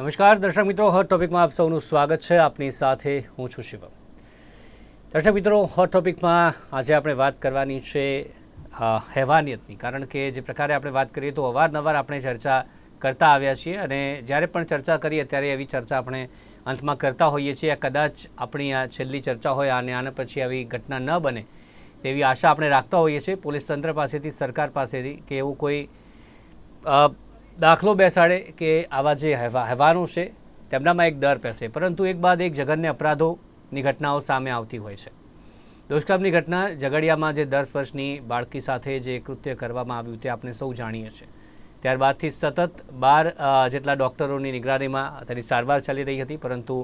નમસ્કાર, દર્શક મિત્રો હોટ ટોપિકમાં આપ સૌનું સ્વાગત છે. આપની સાથે હું છું શિવમ. દર્શક મિત્રો હોટ ટોપિકમાં આજે આપણે વાત કરવાની છે હેવાનિયતની. કારણ કે જે પ્રકારે આપણે વાત કરીએ તો અવારનવાર આપણે ચર્ચા કરતા આવ્યા છીએ અને જ્યારે પણ ચર્ચા કરીએ ત્યારે એવી ચર્ચા આપણે અંતમાં કરતા હોઈએ છીએ. કદાચ આપણી આ છેલ્લી ચર્ચા હોય અને આના પછી આવી ઘટના ન બને તેવી આશા આપણે રાખતા હોઈએ છીએ. પોલીસ તંત્ર પાસેથી, સરકાર પાસેથી કે એવું કોઈ દાખલો બેસાડે કે આવા જે હેવા, હેવાનો છે, તેમનામાં એક ડર પેસે. પરંતુ એક બાદ એક જઘન્ય અપરાધોની ઘટનાઓ સામે આવતી હોય છે. દુષ્કર્મની ઘટના ઝઘડિયામાં જે દસ વર્ષની બાળકી સાથે જે કૃત્ય કરવામાં આવ્યું તે આપણે સૌ જાણીએ છીએ. ત્યારબાદથી સતત બાર જેટલા ડૉક્ટરોની નિગરાનીમાં તેની સારવાર ચાલી રહી હતી, પરંતુ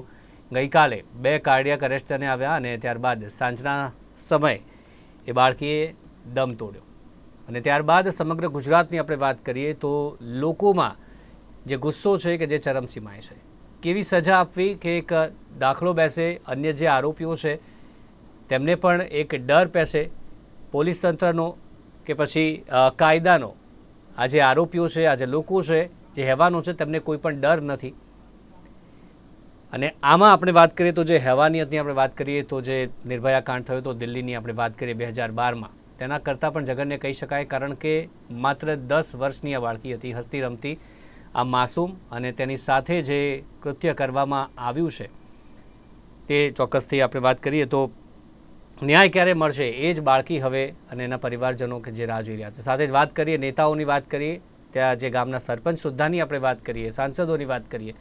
ગઈકાલે બે કાર્ડિયક અરેસ્ટ આવ્યા અને ત્યારબાદ સાંજના સમયે એ બાળકીએ દમ તોડ્યો. અને ત્યારબાદ સમગ્ર ગુજરાતની આપણે વાત કરીએ તો લોકોમાં જે ગુસ્સો છે કે જે ચરમસીમાએ છે, કેવી સજા આપવી કે એક દાખલો બેસે, અન્ય જે આરોપીઓ છે, તેમને પણ એક ડર પેસે પોલીસ તંત્રનો કે પછી કાયદાનો. આ જે આરોપીઓ છે, આ જે લોકો છે, જે હેવાનો છે, તેમને કોઈ પણ ડર નથી. અને આમાં આપણે વાત કરીએ તો જે હેવાનિયતની આપણે વાત કરીએ તો જે નિર્ભયા કાંડ થયો તો દિલ્હીની આપણે વાત કરીએ બે હજાર બારમાં. તેના કરતાં પણ જગનને કહી શકાય, કારણ કે માત્ર દસ વર્ષની આ બાળકી હતી, હસતી રમતી, આ માસૂમ અને તેની સાથે જે કૃત્ય કરવામાં આવ્યું છે, તે ચોક્કસથી આપણે વાત કરીએ તો ન્યાય ક્યારે મળશે એ જ બાળકી હવે અને એના પરિવારજનો કે જે રાહ જોઈ રહ્યા છે. સાથે જ વાત કરીએ, નેતાઓની વાત કરીએ, ત્યાં જે ગામના સરપંચ સુદ્ધાની આપણે વાત કરીએ, સાંસદોની વાત કરીએ,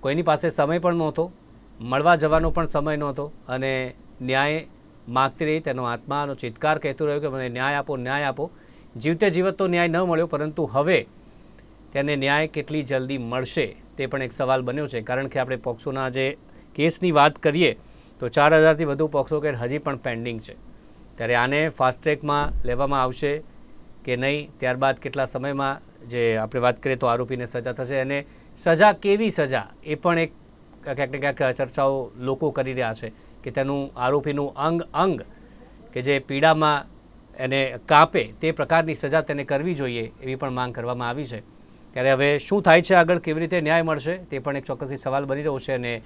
કોઈની પાસે સમય પણ નહોતો, મળવા જવાનો પણ સમય નહોતો અને ન્યાય માગતી રહી, તેનો આત્માનો ચિત્કાર કહેતો રહ્યો કે મને ન્યાય આપો ન્યાય આપો. જીવતે જીવત તો ન્યાય ન મળ્યો, પરંતુ હવે તેને ન્યાય કેટલી જલ્દી મળશે તે પણ એક સવાલ બન્યો છે. કારણ કે આપણે પોક્સોના જે કેસની વાત કરીએ, તો ચાર હજારથી વધુ પોક્સો કેસ હજી પણ પેન્ડિંગ છે. ત્યારે આને ફાસ્ટ્રેકમાં લેવામાં આવશે કે નહીં, ત્યારબાદ કેટલા સમયમાં જે આપણે વાત કરીએ તો આરોપીને સજા થશે અને સજા કેવી સજા, એ પણ એક ક્યાંક ને ક્યાંક ચર્ચાઓ લોકો કરી રહ્યા છે. કે તેનું આરોપીનું અંગ અંગ કે જે પીડામાં એને કાપે તે પ્રકારની સજા તેને કરવી જોઈએ એવી પણ માંગ કરવામાં આવી છે. ત્યારે હવે શું થાય છે આગળ, કેવી રીતે ન્યાય મળશે તે પણ એક ચોક્કસથી સવાલ બની રહ્યો છે અને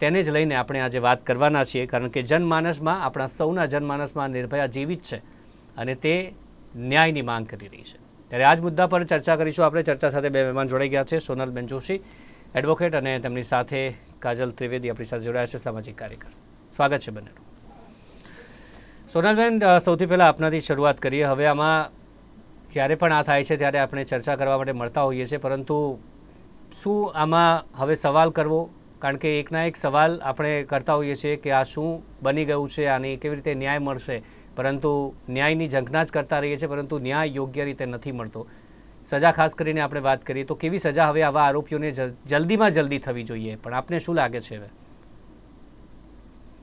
તેને જ લઈને આપણે આજે વાત કરવાના છીએ, કારણ કે જનમાનસમાં, આપણા સૌના જનમાનસમાં નિર્ભયા જીવિત છે અને તે ન્યાયની માંગ કરી રહી છે. ત્યારે આ જ મુદ્દા પર ચર્ચા કરીશું આપણે. ચર્ચા સાથે બે મહેમાન જોડાઈ ગયા છે સોનલબેન જોશી એડવોકેટ અને તેમની સાથે કાજલ ત્રિવેદી આપણી સાથે જોડાયા છે, સામાજિક કાર્યકર. સ્વાગત છે બંનેનું. સોનલબેન સૌથી પહેલાં આપનાથી શરૂઆત કરીએ. હવે આમાં જ્યારે પણ આ થાય છે ત્યારે આપણે ચર્ચા કરવા માટે મળતા હોઈએ છીએ. પરંતુ શું આમાં હવે સવાલ કરવો? કારણ કે એકના એક સવાલ આપણે કરતા હોઈએ છીએ કે આ શું બની ગયું છે, આની કેવી રીતે ન્યાય મળશે? પરંતુ ન્યાયની ઝંખના જ કરતા રહીએ છીએ, પરંતુ ન્યાય યોગ્ય રીતે નથી મળતો. સજા ખાસ કરીને આપણે વાત કરીએ તો કેવી સજા હવે આવા આરોપીઓને જલ્દીમાં જલ્દી થવી જોઈએ? પણ આપને શું લાગે છે હવે?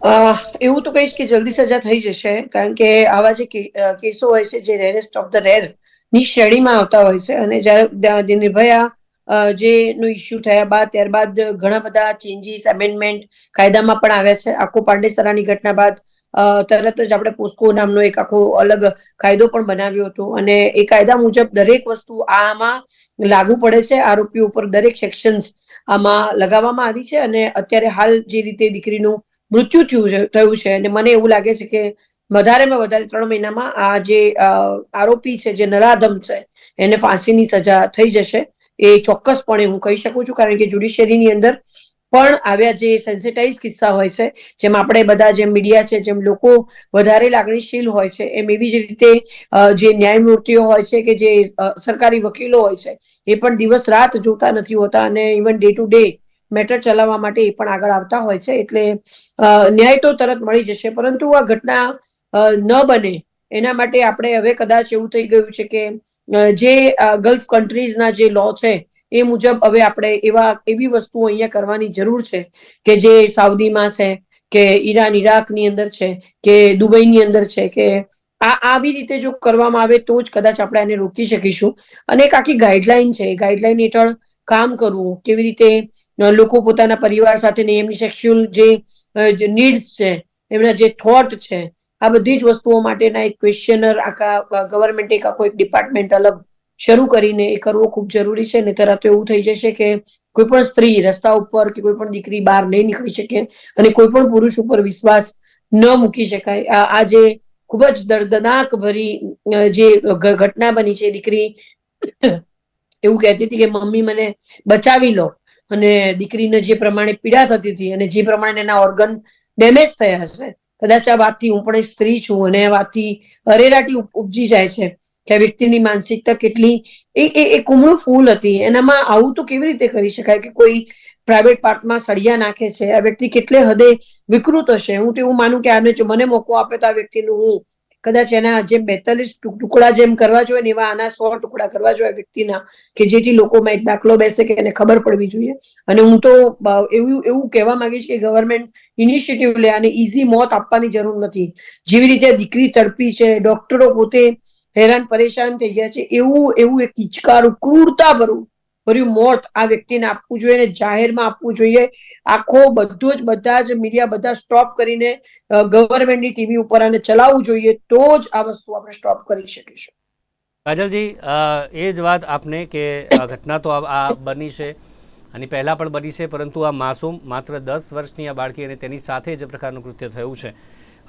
એવું તો કહીશ કે જલ્દી સજા થઈ જશે, કારણ કે આવા જે કેસો હોય છે જે રેરેસ્ટ ઓફ ધ રેરની શ્રેણીમાં આવતા હોય છે અને જ્યારે નિર્ભયા જે નો ઇસ્યુ થયા બાદ, ત્યારબાદ ઘણા બધા ચેન્જીસ એમેન્ડમેન્ટ કાયદામાં પણ આવ્યા છે. આખો પાંડેસરાની ઘટના બાદ તરત જ આપણે પોસ્કો નામનો એક આખો અલગ કાયદો પણ બનાવ્યો હતો અને એ કાયદા મુજબ દરેક વસ્તુ આમાં લાગુ પડે છે. આરોપીઓ ઉપર દરેક સેક્શન્સ આમાં લગાવવામાં આવી છે અને અત્યારે હાલ જે રીતે દીકરીનું મૃત્યુ થયું થયું છે. અને મને એવું લાગે છે કે વધારેમાં વધારે ત્રણ મહિનામાં આ જે આરોપી છે, જે નરાધમ છે, એને ફાંસીની સજા થઈ જશે. એ ચોક્કસપણે હું કહી શકું છું, કારણ કે જ્યુડિશિયરીની અંદર પણ આવ્યા જે સેન્સિટાઇઝ કિસ્સા હોય છે, જેમ આપણે બધા જેમ મીડિયા છે, જેમ લોકો વધારે લાગણીશીલ હોય છે, એમ એવી જ રીતે જે ન્યાયમૂર્તિઓ હોય છે કે જે સરકારી વકીલો હોય છે, એ પણ દિવસ રાત જોતા નથી હોતા અને even day to day matter ચલાવવા માટે એ પણ આગળ આવતા હોય છે. એટલે ન્યાય તો તરત મળી જશે. પરંતુ આ ઘટના ન બને એના માટે આપણે હવે કદાચ એવું થઈ ગયું છે કે જે ગલ્ફ કન્ટ્રીઝના જે લો છે, એ મુજબ હવે આપણે એવા, એવી વસ્તુઓ અહીંયા કરવાની જરૂર છે કે જે સાઉદીમાં છે, કે ઈરાન ઈરાકની અંદર છે, કે દુબઈની અંદર છે, કે આ, આવી રીતે જો કરવામાં આવે તો જ કદાચ આપણે આને રોકી શકીશું. અને એક આખી ગાઈડલાઈન છે. ગાઈડલાઈન હેઠળ કામ કરવું, કેવી રીતે લોકો પોતાના પરિવાર સાથેની એમની સેક્સ્યુઅલ જે નીડ્સ છે, એમના જે થોટ છે, આ બધી જ વસ્તુઓ માટેના એક ક્વેશ્ચનર આખા ગવર્મેન્ટ એક આખો એક ડિપાર્ટમેન્ટ અલગ શરૂ કરીને એ કરવો ખૂબ જરૂરી છે. નહીતર આ તો એવું થઈ જશે કે કોઈ પણ સ્ત્રી રસ્તા ઉપર કે કોઈ પણ દીકરી બહાર નહીં નીકળી શકે અને કોઈ પણ પુરુષ ઉપર વિશ્વાસ ન મૂકી શકાય. આ જે ખૂબ જ દર્દનાક ભરી જે ઘટના બની છે, દીકરી એવું કહેતી હતી કે, મમ્મી, મને બચાવી લો. અને દીકરીને જે પ્રમાણે પીડા થતી હતી અને જે પ્રમાણે એના ઓર્ગન ડેમેજ થયા હશે. કદાચ આ વાતથી હું પણ સ્ત્રી છું અને આ વાતથી અરેરાટી ઉપજી જાય છે કે વ્યક્તિની માનસિકતા કેટલી, એ એ કુમળું ફૂલ હતી. એનામાં આવું તો કેવી રીતે કરી શકાય કે કોઈ પ્રાઇવેટ પાર્ટમાં સળિયા નાખે છે? આ વ્યક્તિ કેટલે હદે વિકૃત હશે? હું તો એવું માનું કે આને જો મને મોકો આપે તો આ વ્યક્તિનું હું કદાચ એના જે બેતાલીસ ટુકડા જેમ કરવા જોઈએ એવા આના સો ટુકડા કરવા જોઈએ વ્યક્તિના, કે જેથી લોકોમાં એક દાખલો બેસે કે એને ખબર પડવી જોઈએ. અને હું તો એવું એવું કહેવા માંગીશ કે ગવર્મેન્ટ ઇનિશિયેટિવ લે અને ઇઝી મોત આપવાની જરૂર નથી. જેવી રીતે દીકરી તડપી છે ડોક્ટરો પોતે હેરાન પરેશાન થઈ ગયા છે, એવું એવું એક હિચકારું ક્રૂરતા ભરું ભર્યું મોત આ વ્યક્તિને આપવું જોઈએ અને જાહેરમાં આપવું જોઈએ. આખો બધું જ બધા જ મીડિયા બધા સ્ટોપ કરીને ગવર્મેન્ટની ટીવી ઉપર આને ચલાવવું જોઈએ તો જ આ વસ્તુ આપણે સ્ટોપ કરી શકીશું. કાજલજી એ જ વાત આપને કે ઘટના તો આ બની છે અને પહેલાં પણ બની છે, પરંતુ આ માસૂમ માત્ર દસ વર્ષની આ બાળકી અને તેની સાથે જે પ્રકારનું કૃત્ય થયું છે.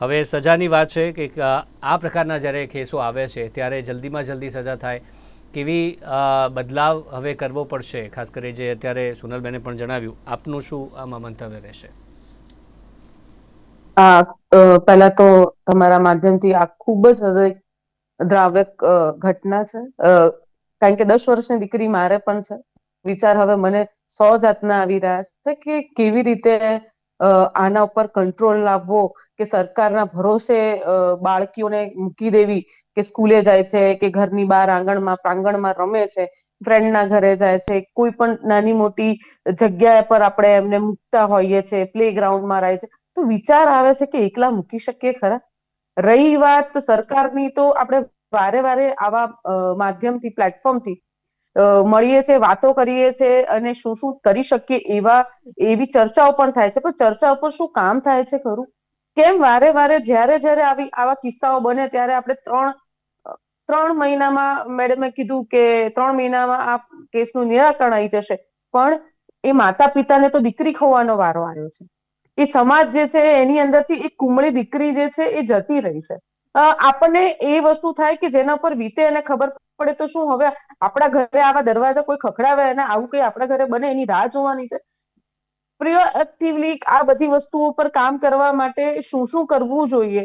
હવે સજાની વાત છે કે આ પ્રકારના જ્યારે કેસો આવે છે, ત્યારે જલ્દીમાં જલ્દી સજા થાય. કેવી બદલાવ હવે કરવો પડશે? ખાસ કરી જે અત્યારે સોનલબેને પણ જણાવ્યું, આપનું શું આમાં મંતવ્ય રહેશે? આ પહેલા તો તમારા માધ્યમથી આ ખૂબ જ હૃદય ઘટના છે. કારણ કે દસ વર્ષની દીકરી મારે પણ છે. વિચાર હવે મને સો જાતના આવી રહ્યા છે કે કેવી રીતે આના ઉપર કંટ્રોલ લાવવો કે સરકારના ભરોસે બાળકીઓને મૂકી દેવી કે સ્કૂલે જાય છે, કે ઘરની બહાર આંગણમાં, પ્રાંગણમાં રમે છે ફ્રેન્ડના ઘરે જાય છે, કોઈ પણ નાની મોટી જગ્યા પર આપણે એમને મૂકતા હોઈએ છે પ્લે ગ્રાઉન્ડમાં રહે છે, તો વિચાર આવે છે કે એકલા મૂકી શકીએ ખરા? રહી વાત સરકારની તો આપણે વારે વારે આવા માધ્યમથી પ્લેટફોર્મથી મળીએ છે, વાતો કરીએ છે અને શું શું કરી શકીએ એવા, એવી ચર્ચાઓ પણ થાય છે. પણ ચર્ચા ઉપર શું કામ થાય છે ખરું? કેમ વારે વારે જ્યારે જ્યારે આવી, આવા કિસ્સાઓ બને ત્યારે આપણે ત્રણ ત્રણ મહિનામાં મેડમે કીધું કે ત્રણ મહિનામાં આ કેસનું નિરાકરણ આવી જશે. પણ એ માતા પિતાને તો દીકરી ખોવાનો વારો આવ્યો છે. એ સમાજ જે છે એની અંદરથી એક કુમળી દીકરી જે છે એ જતી રહી છે. આપણને એ વસ્તુ થાય કે જેના પર વીતે એને ખબર પડે તો શું? હવે આપણા ઘરે આવા દરવાજા કોઈ ખખડાવે અને આવું કઈ આપણા ઘરે બને એની રાહ જોવાની છે? પ્રિયોએક્ટિવલી આ બધી વસ્તુઓ પર કામ કરવા માટે શું શું કરવું જોઈએ?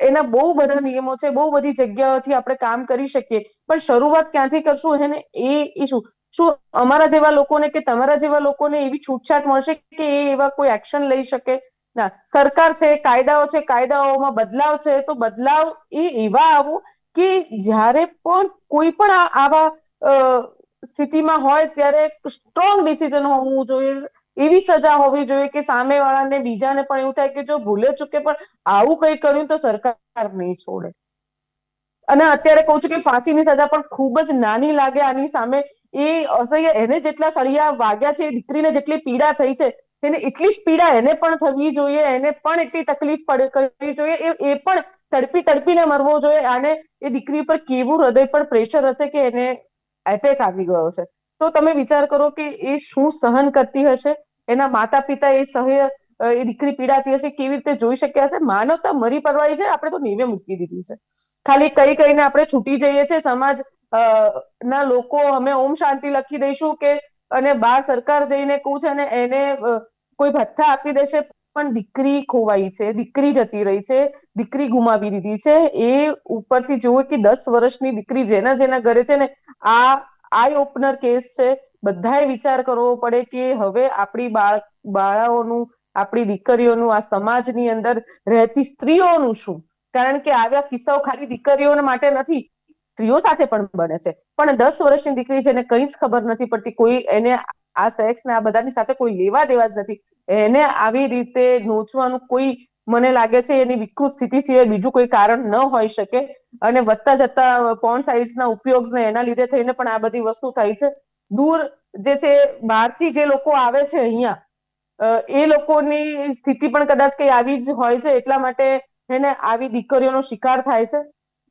એના બહુ બધા નિયમો છે, બહુ બધી જગ્યાઓથી આપણે કામ કરી શકીએ. પણ શરૂઆત ક્યાંથી કરશું એને એ એ શું? શું અમારા જેવા લોકોને કે તમારા જેવા લોકોને એવી છૂટછાટ મળશે કે એ એવા કોઈ એક્શન લઈ શકે? ના, સરકાર છે, કાયદાઓ છે, કાયદાઓમાં બદલાવ છે, તો બદલાવ એ એવા આવો કે જ્યારે પણ કોઈ પણ આવા સ્થિતિમાં હોય ત્યારે સ્ટ્રોંગ ડિસિઝન હોવું જોઈએ. એવી સજા હોવી જોઈએ કે સામે વાળાને બીજાને પણ એવું થાય કે જો ભૂલે ચૂકે પણ આવું કંઈ કર્યું તો સરકાર નહીં છોડે. અને અત્યારે કહું છું કે ફાંસીની સજા પણ ખૂબ જ નાની લાગે આની સામે. એ અસહ્ય એને જેટલા સળિયા વાગ્યા છે, એ દીકરીને જેટલી પીડા થઈ છે, એને એટલી જ પીડા એને પણ થવી જોઈએ, એને પણ એટલી તકલીફ પડે, કરવી જોઈએ, એ પણ તડપી તડપીને મરવો જોઈએ. આને એ દીકરી પર કેવું હૃદય પર પ્રેશર હશે કે એને એટેક આવી ગયો છે તો તમે વિચાર કરો કે એ શું સહન કરતી હશે? એના માતા પિતા એ સહ્ય એ દીકરી પીડાતી હશે, કેવી રીતે જોઈ શક્યા હશે? માનવતા મરી પરવાળી છે, આપણે તો નેવે મૂકી દીધી છે. ખાલી કઈ કઈને આપણે છૂટી જઈએ છીએ, સમાજ ના લોકો અમે ઓમ શાંતિ લખી દઈશું કે, અને બાર સરકાર જઈને કહું છે, અને એને કોઈ ભથ્થા આપી દેશે, પણ દીકરી ખોવાઈ છે, દીકરી જતી રહી છે, દીકરી ગુમાવી દીધી છે. એ ઉપરથી જોવે કે દસ વર્ષની દીકરી જેના જેના ઘરે છે ને, આ આઈ ઓપનર કેસ છે. બધાએ વિચાર કરવો પડે કે હવે આપણી બાળાઓનું, આપણી દીકરીઓનું, આ સમાજની અંદર રહેતી સ્ત્રીઓનું શું? કારણ કે આવ્યા કિસ્સાઓ ખાલી દીકરીઓ માટે નથી, સ્ત્રીઓ સાથે પણ બને છે. પણ દસ વર્ષની દીકરી જેને કંઈ જ ખબર નથી પડતી. કોઈ એને આ સેક્સ ને આ બધાની સાથે કોઈ લેવા દેવા જ નથી. એને આવી રીતે નોચવાનું કોઈ મને લાગે છે એની વિકૃત સ્થિતિ સિવાય બીજું કોઈ કારણ ન હોઈ શકે. અને વધતા જતા પોર્ન સાઇટ્સના ઉપયોગને એના લીધે થઈને પણ આ બધી વસ્તુ થાય છે. દૂર જે છે, બહારથી જે લોકો આવે છે અહીંયા એ લોકોની સ્થિતિ પણ કદાચ કઈ આવી જ હોય છે, એટલા માટે એને આવી દીકરીઓનો શિકાર થાય છે.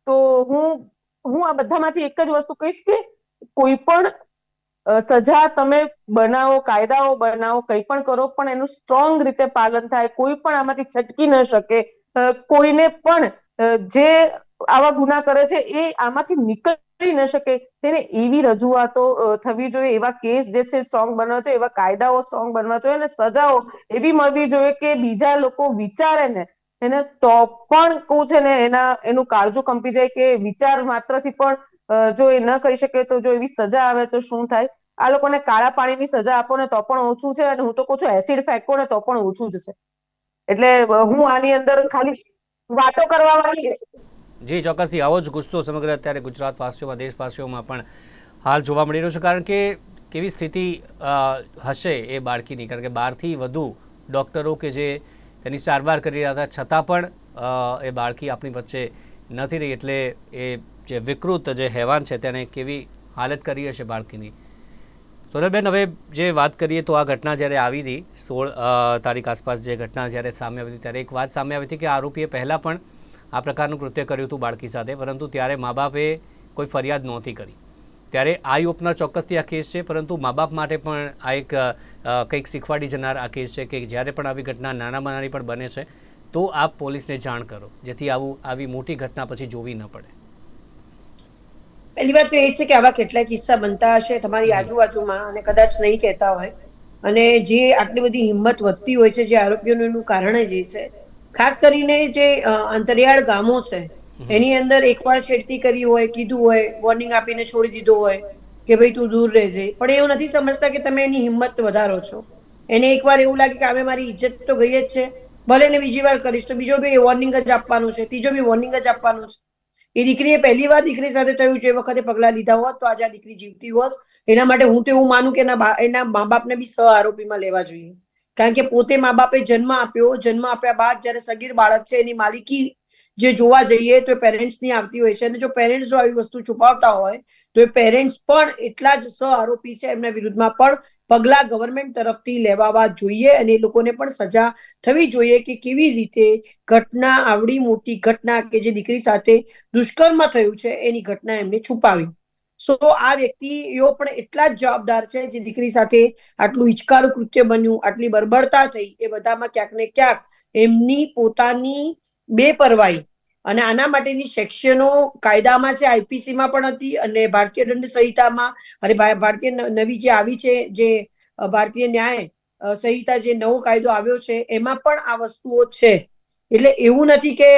તો હું હું આ બધામાંથી એક જ વસ્તુ કહીશ કે કોઈ પણ સજા તમે બનાવો, કાયદાઓ બનાવો, કંઈ પણ કરો, પણ એનું સ્ટ્રોંગ રીતે પાલન થાય, કોઈ પણ આમાંથી છટકી ન શકે. કોઈને પણ જે આવા ગુના કરે છે, એ આમાંથી નીકળી ન શકે. તેને એવી રજૂઆતો થવી જોઈએ, એવા કેસ જે છે સ્ટ્રોંગ બનવા જોઈએ, એવા કાયદાઓ સ્ટ્રોંગ બનવા જોઈએ અને સજાઓ એવી મળવી જોઈએ કે બીજા લોકો વિચારે ને, એને તો પણ કહું છે ને, એના, એનું કાળજું કંપી જાય કે વિચાર માત્રથી પણ જો એ ન કરી શકે તો જો એવી સજા આવે તો શું થાય? આ લોકોને કાળા પાણીની સજા આપો ને તો પણ ઓછું છે અને હું તો કહું છું એસિડ ફેંકો ને તો પણ ઓછું જ છે. એટલે હું આની અંદર ખાલી વાતો કરવા વાળી જી, ચોક્કસથી આવો જ ગુસ્સો સમગ્ર અત્યારે ગુજરાતવાસીઓમાં દેશવાસીઓમાં પણ હાલ જોવા મળી રહ્યો છે. કારણ કે કેવી સ્થિતિ હશે એ બાળકીની? કારણ કે બારથી વધુ ડૉક્ટરો કે જે તેની સારવાર કરી રહ્યા હતા, છતાં પણ એ બાળકી આપણી વચ્ચે નથી રહી. એટલે એ જે વિકૃત જે હેવાન છે તેને કેવી હાલત કરી હશે બાળકીની? સોનલબેન, હવે જે વાત કરીએ તો આ ઘટના જ્યારે આવી હતી, સોળ તારીખ આસપાસ જે ઘટના જ્યારે સામે આવી હતી, ત્યારે એક વાત સામે આવી હતી કે આરોપીએ પહેલાં પણ આ પ્રકારનું કૃત્ય કર્યું હતું બાળકી સાથે પરંતુ ત્યારે મા બાપે કોઈ ફરિયાદ નહોતી કરી. ત્યારે આઈ ઓપનર ચોક્કસથી આ કેસ છે પરંતુ મા બાપ માટે પણ આ એક કંઈક શીખવાડી જનાર આ કેસ છે કે જ્યારે પણ આવી ઘટના નાનામાં નાની પણ બને છે તો આપ પોલીસને જાણ કરો જેથી આવું આવી મોટી ઘટના પછી જોવી ન પડે. પહેલી વાત તો એ છે કે આવા કેટલાય કિસ્સા બનતા હશે તમારી આજુબાજુમાં અને કદાચ નહીં કહેતા હોય. અને જે આટલી બધી હિંમત વધતી હોય છે જે આરોપીઓનું કારણ જ એ છે ખાસ કરીને જે અંતરિયાળ ગામો છે એની અંદર એકવાર છેડતી કરી હોય કીધું હોય વોર્નિંગ આપીને છોડી દીધો હોય કે ભાઈ તું દૂર રહેજે. પણ એવું નથી સમજતા કે તમે એની હિંમત વધારો છો. એને એકવાર એવું લાગે કે હવે મારી ઇજ્જત તો ગઈ જ છે. ભલે ને બીજી વાર કરીશ તો બીજો બી વોર્નિંગ જ આપવાનું છે ત્રીજો બી વોર્નિંગ જ આપવાનું છે. એ દીકરીએ પહેલી વાર દીકરી સાથે થયું છે એ વખતે પગલા લીધા હોત તો આજે આ દીકરી જીવતી હોત. એના માટે હું તો એવું માનું કે એના એના મા બાપને બી સહ આરોપીમાં લેવા જોઈએ. કારણ કે પોતે મા બાપે જન્મ આપ્યો, જન્મ આપ્યા બાદ જ્યારે સગીર બાળક છે, એની માલિકી જે જોવા જઈએ તો પેરેન્ટ્સની આવતી હોય છે. અને જો પેરેન્ટ્સ જો આવી વસ્તુ છુપાવતા હોય, તો એ પેરેન્ટ્સ પણ એટલા જ સહ આરોપી છે એમના વિરુદ્ધમાં. પણ પગલા ગવર્મેન્ટ તરફથી લેવાવા જોઈએ અને એ લોકોને પણ સજા થવી જોઈએ કે કેવી રીતે ઘટના, આવડી મોટી ઘટના કે જે દીકરી સાથે દુષ્કર્મ થયું છે, એની ઘટના એમને છુપાવી. સો આ વ્યક્તિઓ પણ એટલા જ જવાબદાર છે જે દીકરી સાથે આટલું હિચકારું કૃત્ય બન્યું, આટલી બરબડતા થઈ, એ બધામાં ક્યાંક ને ક્યાંક એમની પોતાની બેપરવાહી અને આના માટેની સેક્શનો કાયદામાં છે, આઈપીસીમાં પણ હતી અને ભારતીય દંડ સંહિતામાં અને ભારતીય નવી જે આવી છે, જે ભારતીય ન્યાય સંહિતા જે નવો કાયદો આવ્યો છે, એમાં પણ આ વસ્તુઓ છે. એટલે એવું નથી કે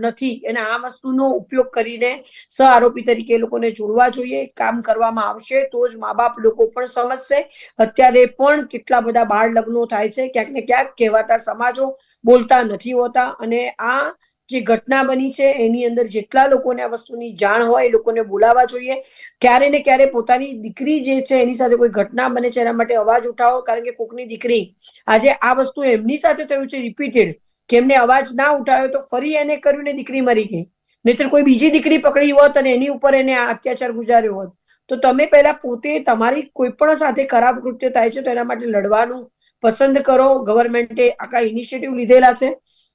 નથી. અને આ વસ્તુનો ઉપયોગ કરીને સહ આરોપી તરીકે એ લોકોને જોડવા જોઈએ, કામ કરવામાં આવશે તો જ મા બાપ લોકો પણ સમજશે. અત્યારે પણ કેટલા બધા બાળ લગ્નો થાય છે, ક્યાંક ને ક્યાંક કહેવાતા સમાજો બોલતા નથી હોતા. અને આ જે ઘટના બની છે, એની અંદર જેટલા લોકોને આ વસ્તુની જાણ હોય, એ લોકોને બોલાવવા જોઈએ. ક્યારે ને ક્યારે પોતાની દીકરી જે છે, એની સાથે કોઈ ઘટના બને છે, એના માટે અવાજ ઉઠાવો. કારણ કે કોકની દીકરી આજે આ વસ્તુ એમની સાથે થયું છે રિપીટેડ કે એમને અવાજ ના ઉઠાવ્યો તો ફરી એને કર્યું ને દીકરી મરી ગઈ. નહીતર કોઈ બીજી દીકરી પકડી હોત અને એની ઉપર એને અત્યાચાર ગુજાર્યો હોત. તો તમે પહેલા પોતે તમારી કોઈ પણ સાથે ખરાબ કૃત્ય થાય છે તો એના માટે લડવાનું પસંદ કરો. ગવર્મેન્ટે આખા ઇનિશિયેટિવ લીધેલા છે.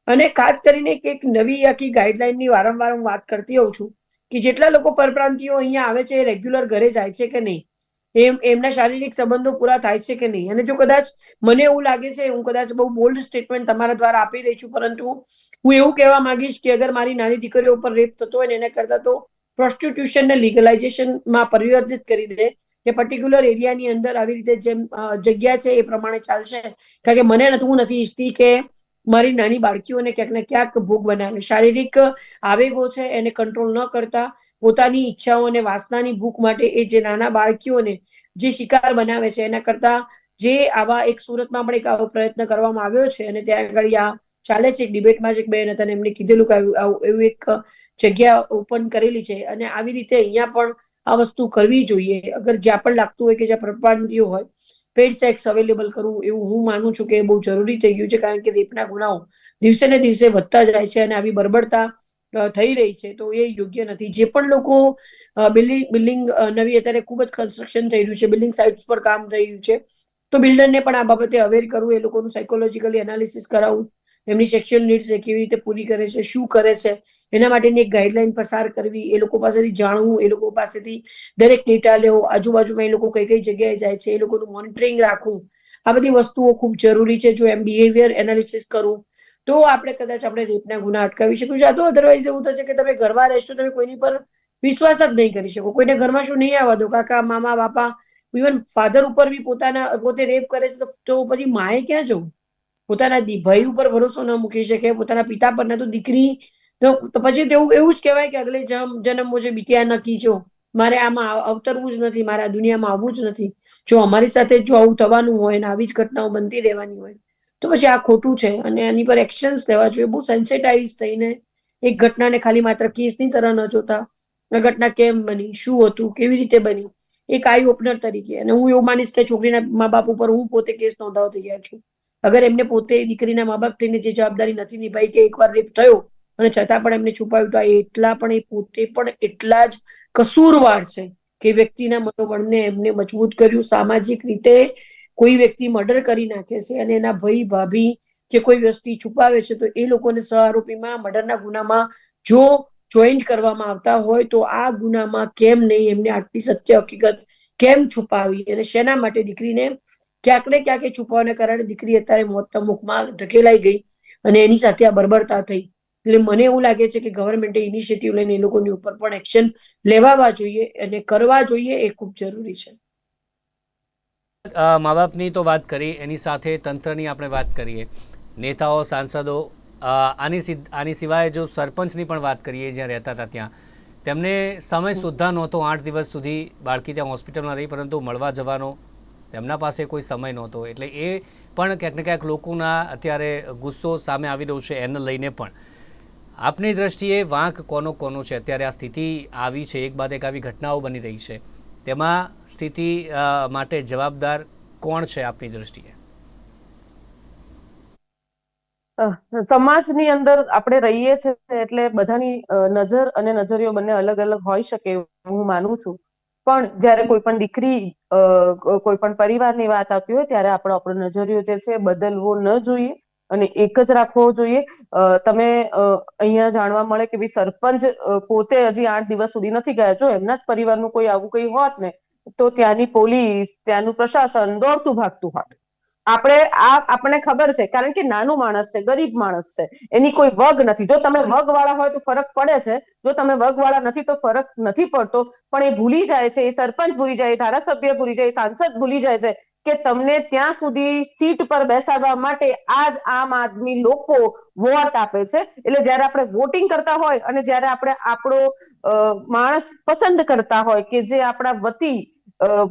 અને ખાસ કરીને એક એક નવી આખી ગાઈડલાઈનની વારંવાર હું વાત કરતી હોઉં છું કે જેટલા લોકો પરપ્રાંતિઓ અહીંયા આવે છે રેગ્યુલર ઘરે જાય છે કે નહીં? એમ, એમના શારીરિક સંબંધો પૂરા થાય છે કે નહીં? અને જો કદાચ મને એવું લાગે છે, હું કદાચ બહુ બોલ્ડ સ્ટેટમેન્ટ તમારા દ્વારા આપી રહી છું, પરંતુ હું એવું કહેવા માંગીશ કે અગર મારી નાની દીકરીઓ ઉપર રેપ થતો હોય ને એના કરતા તો પ્રોસ્ટિટ્યુશનને લીગલાઇઝેશનમાં પરિવર્તિત કરી દે. કે પર્ટિક્યુલર એરિયાની અંદર આવી રીતે જેમ જગ્યા છે એ પ્રમાણે ચાલશે. કારણ કે મને નથી હું નથી ઈચ્છતી કે મારી નાની બાળકીઓને ક્યાંક ને ક્યાંક ભોગ બનાવે. શારીરિક આવેગો છે એને કંટ્રોલ ન કરતા. પોતાની ઈચ્છાઓ અને વાસનાની ભૂખ માટે એ જે નાના બાળકીઓને જે શિકાર બનાવે છે એના કરતા જે આવા એક સુરતમાં પણ એક આવો પ્રયત્ન કરવામાં આવ્યો છે અને ત્યાં આગળ આ ચાલે છે એક ડિબેટમાં જ એક બેન હતા એમને કીધેલું કે એવું એક જગ્યા ઓપન કરેલી છે અને આવી રીતે અહીંયા પણ આ વસ્તુ કરવી જોઈએ. અગર જ્યાં પણ લાગતું હોય કે જ્યાં પ્રપાનતીઓ હોય પેડ સેક્સ અવેલેબલ કરવું એવું હું માનું છું કે બહુ જરૂરી થઈ ગયું છે કારણ કે રેપના ગુનાઓ દિવસે ને દિવસે વધતા જાય છે અને આવી બર્બરતા અ, થઈ રહી છે, તો એ યોગ્ય નથી. જે પણ લોકો બિલ્ડિંગ બિલ્ડિંગ નવી અત્યારે ખૂબ જ કન્સ્ટ્રક્શન થઈ રહ્યું છે, બિલ્ડિંગ સાઇટ્સ પર કામ થઈ રહ્યું છે, તો બિલ્ડરને પણ આ બાબતે અવેર કરવું, એ લોકોનું સાયકોલોજીકલી એનાલિસિસ કરાવવું, એમની સેક્શન નીડ્સ કેવી રીતે પૂરી કરે છે, શું કરે છે, એના માટેની એક ગાઈડલાઈન પસાર કરવી, એ લોકો પાસેથી જાણવું, એ લોકો પાસેથી દરેક ડેટા લેવો, આજુબાજુમાં એ લોકો કઈ કઈ જગ્યાએ જાય છે, એ લોકોનું મોનિટરિંગ રાખવું, આ બધી વસ્તુઓ ખૂબ જરૂરી છે, જો એમ બિહેવિયર એનાલિસિસ કરવું તો આપણે કદાચ આપણે રેપના ગુના અટકાવી શકીશું તો અધરવાઇઝ એવું થશે કે તમે ઘરમાં રહેશો, તમે કોઈની પર વિશ્વાસ જ નહીં કરી શકો. કોઈને ઘરમાં શું નહીં આવવા દો. કાકા, મામા, બાપા ઇવન ફાધર ઉપર બી પોતાના, પોતે રેપ કરે છે તો- પછી માએ ક્યાં જવું? પોતાના ભાઈ ઉપર ભરોસો ન મૂકી શકે, પોતાના પિતા પર ના તો દીકરી, તો પછી તેવું એવું જ કહેવાય કે અગલે જન્મ જન્મ મુજે બીત્યા નથી જો મારે આમાં અવતરવું જ નથી, મારા દુનિયામાં આવવું જ નથી. જો અમારી સાથે જો આવું થવાનું હોય ને આવી જ ઘટનાઓ બનતી રહેવાની હોય તો પછી આ ખોટું છે અને એની પર એક્શન્સ લેવા જોઈએ. બહુ સેન્સિટાઇઝ થઈને એક ઘટનાને ખાલી માત્ર કેસની તરહ ન જોતા. આ ઘટના કેમ બની? શું હતું? કેવી રીતે બની? એક આઈ ઓપનર તરીકે. અને હું એવું માનીશ કે છોકરીના મા બાપ ઉપર હું પોતે કેસ નોંધાવવા તૈયાર છું. અગર એમને પોતે દીકરીના મા બાપ થઈને જે જવાબદારી નથી નિભાઈ કે એકવાર રેપ થયો અને છતાં પણ એમને છુપાવ્યું તો આ એટલા પણ એ પોતે પણ એટલા જ કસૂરવાર છે કે વ્યક્તિના મનોબળને એમને મજબૂત કર્યું. સામાજિક રીતે કોઈ વ્યક્તિ મર્ડર કરી નાખે છે અને એના ભાઈ, ભાભી કે કોઈ વ્યક્તિ છુપાવે છે, તો એ લોકોને સહઆરોપીમાં, મર્ડરના ગુનામાં જો જોઈન્ટ કરવામાં આવતા હોય, તો આ ગુનામાં કેમ નહીં? એમને આટલી સત્ય હકીકત કેમ છુપાવી? અને શેના માટે દીકરીને ક્યાંક ને ક્યાંક છુપાવાને કારણે દીકરી અત્યારે મોતના મુખમાં ધકેલાઈ ગઈ અને એની સાથે આ બરબરતા થઈ. એટલે મને એવું લાગે છે કે ગવર્મેન્ટે ઇનિશિયેટિવ લઈને એ લોકોની ઉપર પણ એક્શન લેવાવા જોઈએ અને કરવા જોઈએ એ ખૂબ જરૂરી છે. મા બાપની તો વાત કરી, એની સાથે તંત્રની આપણે વાત કરીએ. નેતાઓ, સાંસદો આની આની સિવાય જો સરપંચની પણ વાત કરીએ, જ્યાં રહેતા હતા ત્યાં. તેમને સમય સુદ્ધા નહોતો, આઠ દિવસ સુધી બાળકી ત્યાં હોસ્પિટલમાં રહી, પરંતુ મળવા જવાનો તેમના પાસે કોઈ સમય નહોતો. એટલે એ પણ ક્યાંક ને ક્યાંક લોકોના અત્યારે ગુસ્સો સામે આવી રહ્યો છે, એને લઈને પણ. આપની દ્રષ્ટિએ વાંક કોનો કોનો છે? અત્યારે આ સ્થિતિ આવી છે, એક બાદ એક આવી ઘટનાઓ બની રહી છે. તેમાં સ્થિતિ માટે જવાબદાર કોણ છે આપની દ્રષ્ટિએ? સમાજની અંદર આપણે રહીએ છીએ એટલે બધાની નજર અને નજરિયો બંને અલગ અલગ હોઈ શકે હું માનું છું. પણ જ્યારે કોઈ પણ દીકરી કોઈ પણ પરિવારની વાત આવતી હોય ત્યારે આપણો આપણો નજરિયો જે છે બદલવો ન જોઈએ. અને એક જ રાખવો જોઈએ. તમે અહીંયા જાણવા મળે કે ભાઈ સરપંચ પોતે હજી આઠ દિવસ સુધી નથી ગયા. જો એમના જ પરિવારનું કોઈ આવું કઈ હોત ને, તો ત્યાંની પોલીસ, ત્યાંનું પ્રશાસન દોડતું ભાગતું હોત. આપણે આ, આપણને ખબર છે, કારણ કે નાનું માણસ છે, ગરીબ માણસ છે, એની કોઈ વગ નથી. જો તમે વગ વાળા હોય તો ફરક પડે છે. જો તમે વગ વાળા નથી તો ફરક નથી પડતો. પણ એ ભૂલી જાય છે, એ સરપંચ ભૂલી જાય, ધારાસભ્ય ભૂલી જાય, સાંસદ ભૂલી જાય છે કે તમને ત્યાં સુધી સીટ પર બેસાડવા માટે આજ આમ આદમી લોકો વોટ આપે છે? એટલે જ્યારે આપણે વોટિંગ કરતા હોય અને જ્યારે આપણે આપણો માણસ પસંદ કરતા હોય કે જે આપણા વતી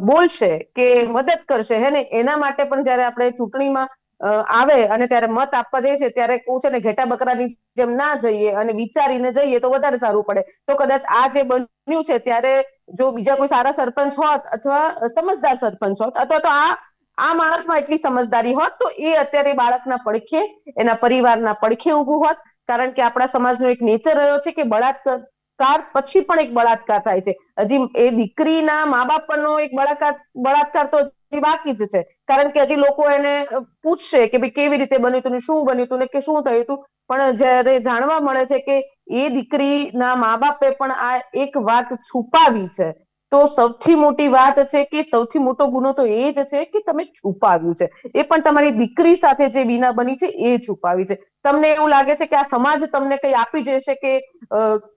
બોલશે કે મદદ કરશે, હે ને? એના માટે પણ જ્યારે આપણે ચૂંટણીમાં આવે અને ત્યારે મત આપવા જઈએ છીએ, ત્યારે કહું છે ને, ઘેટા બકરાની જેમ ના જઈએ અને વિચારીને જઈએ તો વધારે સારું પડે. તો કદાચ આ જે બન્યું છે, ત્યારે જો બીજા કોઈ સારા સરપંચ હોત અથવા સમજદાર સરપંચ હોત, અથવા તો આ આ માણસમાં એટલી સમજદારી હોત, તો એ અત્યારે બાળકના પડખે, એના પરિવારના પડખે ઊભું હોત. કારણ કે આપણા સમાજનો એક નેચર રહ્યો છે કે બળાત્કાર પછી પણ એક બળાત્કાર થાય છે. હજી એ દીકરીના મા બાપ પરનો એક બળાત્કાર બળાત્કાર તો હજી બાકી જ છે. કારણ કે હજી લોકો એને પૂછશે કે ભાઈ કેવી રીતે બન્યું હતું ને શું બન્યું હતું ને કે શું થયું હતું પણ જ્યારે જાણવા મળે છે કે એ દીકરીના મા બાપે પણ આ એક વાત છુપાવી છે તો સૌથી મોટી વાત છે કે સૌથી મોટો ગુનો તો એ જ છે કે તમે છુપાવ્યું છે. એ પણ તમારી દીકરી સાથે જે વિના બની છે એ છુપાવી છે. તમને એવું લાગે છે કે આ સમાજ તમને કઈ આપી જશે કે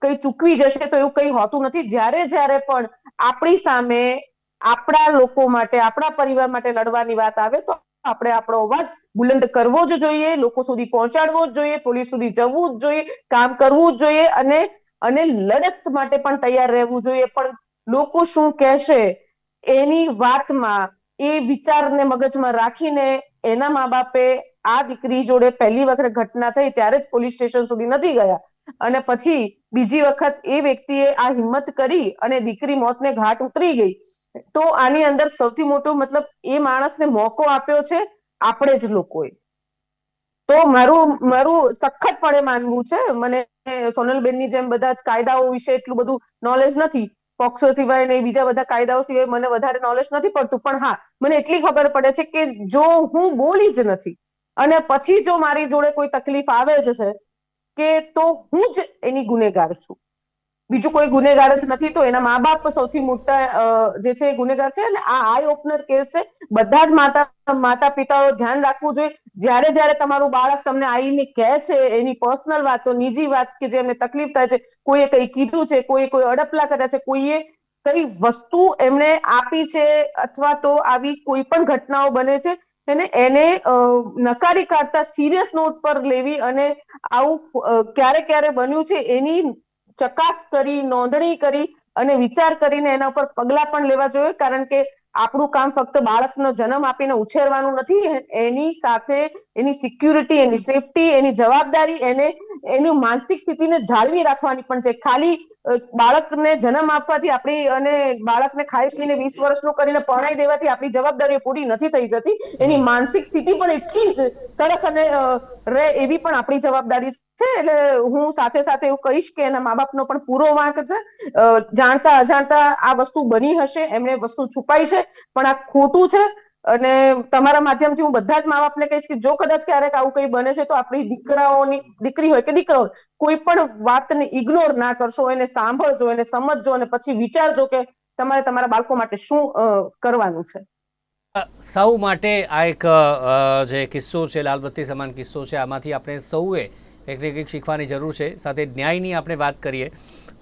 કઈ ચૂકવી જશે તો એવું કઈ હોતું નથી? જ્યારે જ્યારે પણ આપણી સામે આપણા લોકો માટે, આપણા પરિવાર માટે લડવાની વાત આવે તો આપણે આપણો અવાજ બુલંદ કરવો જ જોઈએ, લોકો સુધી પહોંચાડવો જ જોઈએ, પોલીસ સુધી જવું જ જોઈએ, કામ કરવું જ જોઈએ અને અને લડત માટે પણ તૈયાર રહેવું જોઈએ. પણ લોકો શું કહેશે એની વાતમાં, એ વિચારને મગજમાં રાખીને એના મા બાપે આ દીકરી જોડે પહેલી વખત ઘટના થઈ ત્યારે જ પોલીસ સ્ટેશન સુધી નથી ગયા. અને પછી બીજી વખત એ વ્યક્તિએ આ હિંમત કરી અને દીકરી મોતને ઘાટ ઉતરી ગઈ. તો આની અંદર સૌથી મોટો મતલબ એ માણસને મોકો આપ્યો છે આપણે જ લોકોએ. તો મારું મારું સખતપણે માનવું છે, મને સોનલબેનની જેમ બધા જ કાયદાઓ વિશે એટલું બધું નોલેજ નથી પોક્સો સિવાય ને બીજા બધા કાયદાઓ સિવાય મને વધારે નોલેજ નથી પડતું. પણ હા, મને એટલી ખબર પડે છે કે જો હું બોલી જ નથી અને પછી જો મારી જોડે કોઈ તકલીફ આવે જ છે, કે તો હું જ એની ગુનેગાર છું. બીજું કોઈ ગુનેગાર જ નથી, તો એના મા બાપ સૌથી મોટા જે છે ગુનેગાર છે અને આ આઈ ઓપનર કેસ છે. બધા જ માતા માતા પિતાઓ ધ્યાન રાખવું જોઈએ. જ્યારે જ્યારે તમારું બાળક તમને આવીને કહે છે, એની પર્સનલ વાતો નિજી વાત કે જે એમને તકલીફ થાય છે, કોઈએ કઈ કીધું છે, કોઈએ કોઈ અડપલા કર્યા છે, કોઈએ કઈ વસ્તુ એમને આપી છે અથવા તો આવી કોઈ પણ ઘટનાઓ બને છે, એને એને નકારી કાઢતા સિરિયસ નોટ પર લેવી અને આવું ક્યારે ક્યારે બન્યું છે, એની ચકાસ કરી, નોંધણી કરી અને વિચાર કરીને એના ઉપર પગલા પણ લેવા જોઈએ, કારણ કે આપણું કામ ફક્ત બાળકનો જન્મ આપીને ઉછેરવાનું નથી એની સાથે એની સિક્યુરિટી એની સેફટી એની જવાબદારી એને એની માનસિક સ્થિતિને જાળવી રાખવાની પણ છે. ખાલી બાળકને જન્મ આપવાથી આપણી અને બાળકને ખાઈ પીને વીસ વર્ષનું કરીને પરણાઈ દેવાથી આપણી જવાબદારીઓ પૂરી નથી થઈ જતી. એની માનસિક સ્થિતિ પણ એટલી જ સરસ અને રહે એવી પણ આપણી જવાબદારી છે. એટલે હું સાથે સાથે એવું કહીશ કે એના મા બાપનો પણ પૂરો વાંક છે. જાણતા અજાણતા આ વસ્તુ બની હશે એમને વસ્તુ છુપાઈ છે. પણ આ ખોટું છે અને તમારા માધ્યમથી હું બધા જ મા બાપને કહીશ કે જો કદાચ ક્યારેક આવું કંઈ બને છે તો આપણી દીકરાઓની, દીકરી હોય કે દીકરો કોઈ પણ વાતને ઇગ્નોર ના કરશો એને સાંભળજો, એને સમજજો અને પછી વિચારજો કે તમારે તમારા બાળકો માટે શું કરવાનું છે. સૌ માટે આ એક જે કિસ્સો છે, લાલબત્તી સમાન કિસ્સો છે, આમાંથી આપણે સૌએ કંઈક ને કંઈક શીખવાની જરૂર છે. સાથે ન્યાયની આપણે વાત કરીએ.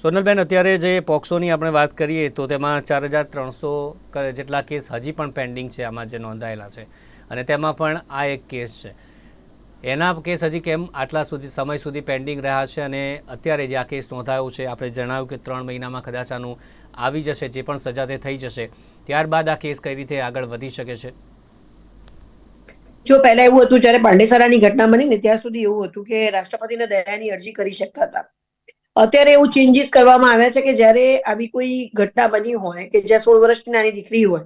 સોનલબેન, અત્યારે જે પોક્સોની આપણે વાત કરીએ તો તેમાં ચાર હજાર ત્રણસો જેટલા કેસ હજી પણ પેન્ડિંગ છે આમાં જે નોંધાયેલા છે. અને તેમાં પણ આ એક કેસ છે. એના કેસ હજી કેમ આટલા સુધી, સમય સુધી પેન્ડિંગ રહ્યા છે અને અત્યારે જે આ કેસ નોંધાયો છે, આપણે જણાવ્યું કે ત્રણ મહિનામાં કદાચ આનું આવી જશે, જે પણ સજા તે થઈ જશે. ત્યારબાદ આ કેસ કઈ રીતે આગળ વધી શકે છે? જો પહેલા એવું હતું, જ્યારે પાંડેસરાની ઘટના બની ને, ત્યાં સુધી એવું હતું કે રાષ્ટ્રપતિને દયાની અરજી કરી શકતા હતા. અત્યારે એવું ચેન્જીસ કરવામાં આવ્યા છે કે જ્યારે આવી કોઈ ઘટના બની હોય કે જ્યાં સોળ વર્ષની નાની દીકરી હોય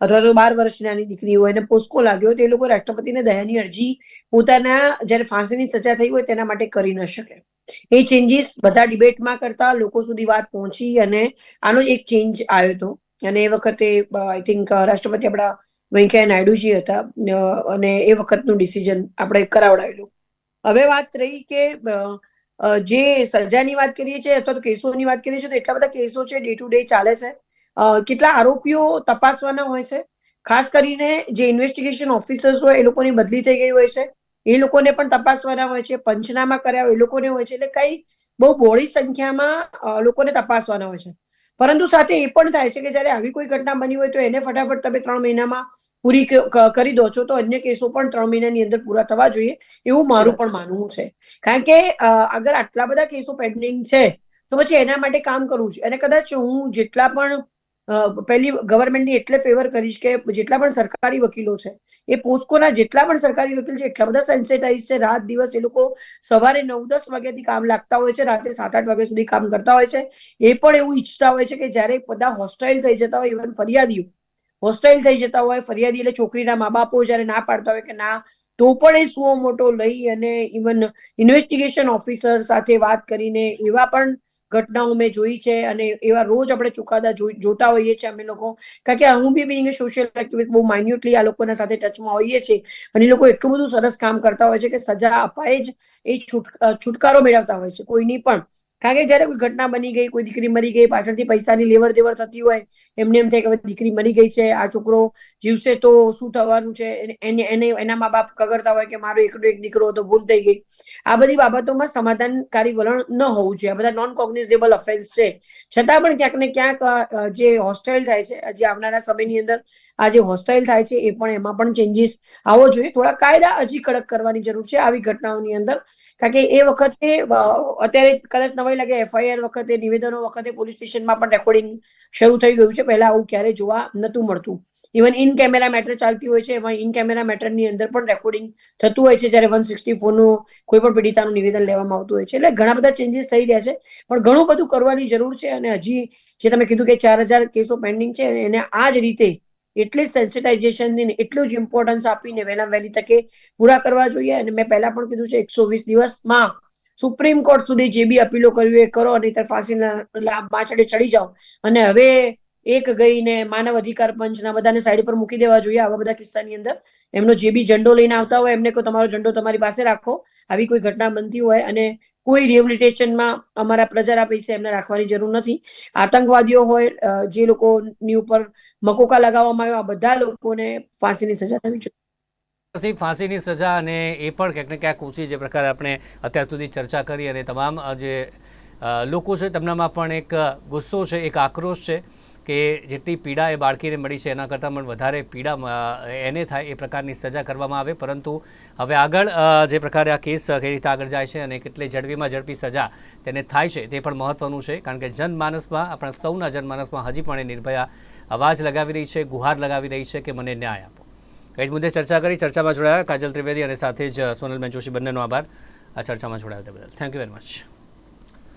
અથવા તો બાર વર્ષની નાની દીકરી હોય અને પોસ્કો લાગ્યો તો એ લોકો રાષ્ટ્રપતિને દયાની અરજી પોતાના જ્યારે ફાંસીની સજા થઈ હોય તેના માટે કરી ન શકે. એ ચેન્જીસ બધા ડિબેટમાં કરતા લોકો સુધી વાત પહોંચી અને આનો એક ચેન્જ આવ્યો હતો. અને એ વખતે આઈ થિંક રાષ્ટ્રપતિ આપણા વેંકૈયા નાયડુજી હતા અને એ વખતનું ડિસિઝન આપણે કરાવડાવેલું. હવે વાત રહી કે જે સજાની વાત કરીએ છીએ અથવા તો કેસોની વાત કરીએ છીએ તો એટલા બધા કેસો છે ડે ટુ ડે ચાલે છે. કેટલા આરોપીઓ તપાસવાના હોય છે. ખાસ કરીને જે ઇન્વેસ્ટિગેશન ઓફિસર્સ હોય એ લોકોની બદલી થઈ ગઈ હોય છે. એ લોકોને પણ તપાસવાના હોય છે, પંચનામા કર્યા હોય એ લોકોને હોય છે. એટલે કઈ બહુ બહોળી સંખ્યામાં લોકોને તપાસવાના હોય છે. પરંતુ સાથે એ પણ થાય છે કે જ્યારે આવી કોઈ ઘટના બની હોય તો એને ફટાફટ તમે ત્રણ મહિનામાં પૂરી કરી દો છો તો અન્ય કેસો પણ ત્રણ મહિનાની અંદર પૂરા થવા જોઈએ એવું મારું પણ માનવું છે. કારણ કે અગર આટલા બધા કેસો પેન્ડિંગ છે તો પછી એના માટે કામ કરવું છે. અને કદાચ હું જેટલા પણ પહેલી ગવર્મેન્ટની એટલે ફેવર કરીશ કે જેટલા પણ સરકારી વકીલો છે એ પોસ્કોના જેટલા પણ સરકારી વકીલ છે, એટલા બધા સેન્સેટાઇઝ છે. રાત દિવસ એ લોકો સવારે નવ દસ વાગ્યાથી કામ લાગતા હોય છે રાતે સાત આઠ વાગ્યા સુધી કામ કરતા હોય છે. એ પણ એવું ઈચ્છતા હોય છે કે જ્યારે બધા હોસ્ટાઇલ થઈ જતા હોય ઇવન ફરિયાદીઓ હોસ્ટાઇલ થઈ જતા હોય, ફરિયાદી એટલે છોકરીના મા બાપો જ્યારે ના પાડતા હોય કે ના, તો પણ એ સુઓ મોટો લઈ અને ઇવન ઇન્વેસ્ટિગેશન ઓફિસર સાથે વાત કરીને એવા પણ ઘટનાઓ મેં જોઈ છે અને એવા રોજ આપણે ચુકાદા જોતા હોઈએ છીએ અમે લોકો. કારણ કે હું બી બિંગ સોશિયલ એક્ટિવિસ્ટ બહુ માઇન્યુટલી આ લોકોના સાથે ટચમાં હોઈએ છીએ. અને એ લોકો એટલું બધું સરસ કામ કરતા હોય છે કે સજા અપાય જ એ છુટકારો મેળવતા હોય છે. કોઈની પણ કારણ કે જ્યારે કોઈ ઘટના બની ગઈ, કોઈ દીકરી મરી ગઈ, પાછળથી પૈસાની લેવડ દેવડ થતી હોય, એમને એમ થાય કે દીકરી મરી ગઈ છે, આ છોકરો જીવશે તો શું થવાનું છે? એને- એને એને મા બાપ કગરતા હોય કે મારો એકડો એક દીકરો હતો, ભૂલ થઈ ગઈ. આ બધી બાબતોમાં સમાધાનકારી વલણ ન હોવું જોઈએ. આ બધા નોન કોગ્નિઝેબલ ઓફેન્સ છે. છતાં પણ ક્યાંક ને ક્યાંક જે હોસ્ટાઇલ થાય છે, જે આવનારા સમયની અંદર આ જે હોસ્ટાઇલ થાય છે, એ પણ એમાં પણ ચેન્જીસ આવવો જોઈએ. થોડા કાયદા હજી કડક કરવાની જરૂર છે. આવી ઘટનાઓની અંદર કારણ કે એ વખતે અત્યારે કદાચ નવાઈ લાગે એફઆઈઆર વખતે, નિવેદનો વખતે પોલીસ સ્ટેશનમાં પણ રેકોર્ડિંગ શરૂ થઈ ગયું છે. પહેલા આવું ક્યારે જોવા નતું મળતું. ઇવન ઇન કેમેરા મેટર ચાલતી હોય છે, એમાં ઇન કેમેરા મેટરની અંદર પણ રેકોર્ડિંગ થતું હોય છે, જ્યારે વન સિક્સટી ફોરનું કોઈ પણ પીડિતાનું નિવેદન લેવામાં આવતું હોય છે. એટલે ઘણા બધા ચેન્જીસ થઈ રહ્યા છે, પણ ઘણું બધું કરવાની જરૂર છે અને હજી જે તમે કીધું કે ચાર હજાર કેસો પેન્ડિંગ છે એને આ જ રીતે એટલી સેન્સિટાઇઝેશનની એટલું જ ઇમ્પોર્ટન્સ આપીને વહેલા વહેલી તકે પૂરા કરવા જોઈએ. અને મેં પહેલા પણ કીધું છે, એકસો વીસ દિવસમાં સુપ્રીમ કોર્ટ સુધી જે બી અપીલો કરવી એ કરો અને ફાંસીના પાછળ ચડી જાઓ. અને હવે એક ગઈને માનવ અધિકાર પંચના બધાને સાઈડ પર મૂકી દેવા જોઈએ આવા બધા કિસ્સાની અંદર. એમનો જે બી ઝંડો લઈને આવતા હોય, એમને કોઈ તમારો ઝંડો તમારી પાસે રાખો. આવી કોઈ ઘટના બનતી હોય અને કોઈ રિહેબિલિટેશનમાં અમારા પ્રજાના પૈસા એમને રાખવાની જરૂર નથી. આતંકવાદીઓ હોય જે લોકોની ઉપર મકોકા લગાવવામાં આવ્યો, આ બધા લોકોને ફાંસીની સજા થવી જોઈએ. ફાંસીની સજા અને એ પણ ક્યાંક ને ક્યાંક ઊંચી જે પ્રકારે આપણે અત્યાર સુધી ચર્ચા કરી અને તમામ જે લોકો છે, તેમનામાં પણ એક ગુસ્સો છે, એક આક્રોશ છે. કે જેટલી પીડા એ બાળકીને મળી છે, એના કરતાં પણ વધારે પીડા એને થાય એ પ્રકારની સજા કરવામાં આવે. પરંતુ હવે આગળ જે પ્રકારે આ કેસ કઈ રીતે આગળ જાય છે અને કેટલી ઝડપીમાં ઝડપી સજા તેને થાય છે તે પણ મહત્વનું છે. કારણ કે જનમાનસમાં, આપણા સૌના જનમાનસમાં હજી પણ એ નિર્ભયા અવાજ લગાવી રહી છે, ગુહાર લગાવી રહી છે કે મને ન્યાય આપો. એ જ મુદ્દે ચર્ચા કરી. ચર્ચામાં જોડાયા કાજલ ત્રિવેદી અને સાથે જ સોનલબેન જોશી બંનેનો આભાર. આ ચર્ચામાં જોડાયા બદલ. Thank you very much